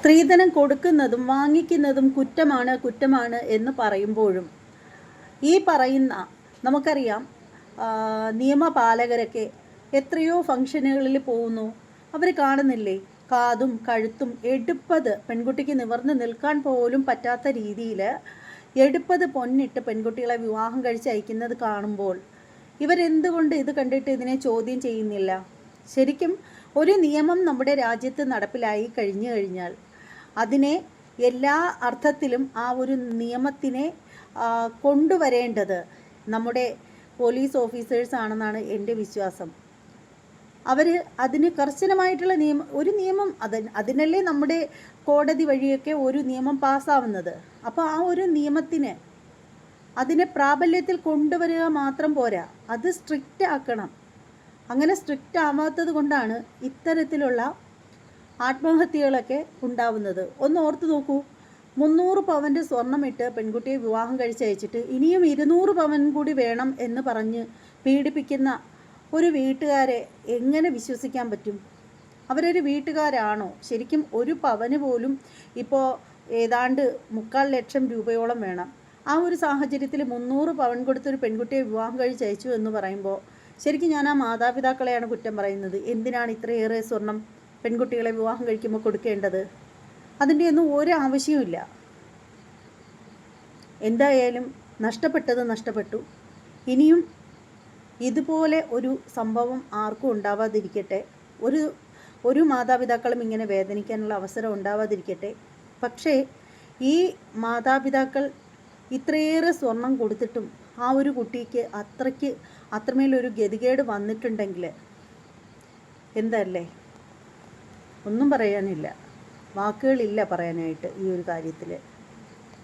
സ്ത്രീധനം കൊടുക്കുന്നതും വാങ്ങിക്കുന്നതും കുറ്റമാണ് കുറ്റമാണ് എന്ന് പറയുമ്പോഴും ഈ പറയുന്ന നമുക്കറിയാം നിയമപാലകരൊക്കെ എത്രയോ ഫംഗ്ഷനുകളിൽ പോകുന്നു. അവർ കാണുന്നില്ലേ? കാതും കഴുത്തും എടുപ്പത് പെൺകുട്ടിക്ക് നിവർന്ന് നിൽക്കാൻ പോലും പറ്റാത്ത രീതിയിൽ എടുപ്പത് പൊന്നിട്ട് പെൺകുട്ടികളെ വിവാഹം കഴിച്ച് അയക്കുന്നത് കാണുമ്പോൾ ഇവരെന്തുകൊണ്ട് ഇത് കണ്ടിട്ട് ഇതിനെ ചോദ്യം ചെയ്യുന്നില്ല? ശരിക്കും ഒരു നിയമം നമ്മുടെ രാജ്യത്ത് നടപ്പിലായി കഴിഞ്ഞു കഴിഞ്ഞാൽ അതിനെ എല്ലാ അർത്ഥത്തിലും ആ ഒരു നിയമത്തിനെ കൊണ്ടുവരേണ്ടത് നമ്മുടെ പോലീസ് ഓഫീസേഴ്സ് ആണെന്നാണ് എന്റെ വിശ്വാസം. അവർ അതിന് കർശനമായിട്ടുള്ള നിയമം ഒരു നിയമം അത് അതിനല്ലേ നമ്മുടെ കോടതി വഴിയൊക്കെ ഒരു നിയമം പാസ്സാവുന്നത്. അപ്പോൾ ആ ഒരു നിയമത്തിന് അതിനെ പ്രാബല്യത്തിൽ കൊണ്ടുവരിക മാത്രം പോരാ. അത് സ്ട്രിക്റ്റ് ആക്കണം. അങ്ങനെ സ്ട്രിക്റ്റ് ആവാത്തത് കൊണ്ടാണ് ഇത്തരത്തിലുള്ള ആത്മഹത്യകളൊക്കെ ഉണ്ടാവുന്നത്. ഒന്ന് ഓർത്തു നോക്കൂ. മുന്നൂറ് പവന്റെ സ്വർണമിട്ട് പെൺകുട്ടിയെ വിവാഹം കഴിച്ചയച്ചിട്ട് ഇനിയും ഇരുന്നൂറ് പവൻ കൂടി വേണം എന്ന് പറഞ്ഞ് പീഡിപ്പിക്കുന്ന ഒരു വീട്ടുകാരെ എങ്ങനെ വിശ്വസിക്കാൻ പറ്റും? അവരൊരു വീട്ടുകാരാണോ? ശരിക്കും ഒരു പവന് പോലും ഇപ്പോൾ ഏതാണ്ട് മുക്കാൽ ലക്ഷം രൂപയോളം വേണം. ആ ഒരു സാഹചര്യത്തിൽ മുന്നൂറ് പവൻ കൊടുത്തൊരു പെൺകുട്ടിയെ വിവാഹം കഴിച്ച് അയച്ചു എന്ന് പറയുമ്പോൾ ശരിക്കും ഞാൻ ആ മാതാപിതാക്കളെയാണ് കുറ്റം പറയുന്നത്. എന്തിനാണ് ഇത്രയേറെ സ്വർണം പെൺകുട്ടികളെ വിവാഹം കഴിക്കുമ്പോൾ കൊടുക്കേണ്ടത്? അതിന്റെ ഒന്നും ഒരു ആവശ്യവുമില്ല. എന്തായാലും നഷ്ടപ്പെട്ടത് നഷ്ടപ്പെട്ടു. ഇനിയും ഇതുപോലെ ഒരു സംഭവം ആർക്കും ഉണ്ടാവാതിരിക്കട്ടെ. ഒരു ഒരു മാതാപിതാക്കളും ഇങ്ങനെ വേദനിക്കാനുള്ള അവസരം ഉണ്ടാവാതിരിക്കട്ടെ. പക്ഷേ ഈ മാതാപിതാക്കൾ ഇത്രയേറെ സ്വർണം കൊടുത്തിട്ടും ആ ഒരു കുട്ടിക്ക് അത്രയ്ക്ക് അത്രമേലൊരു ഗതികേട് വന്നിട്ടുണ്ടെങ്കിൽ എന്തല്ലേ ഒന്നും പറയാനില്ല. വാക്കുകളില്ല പറയാനായിട്ട് ഈ ഒരു കാര്യത്തിൽ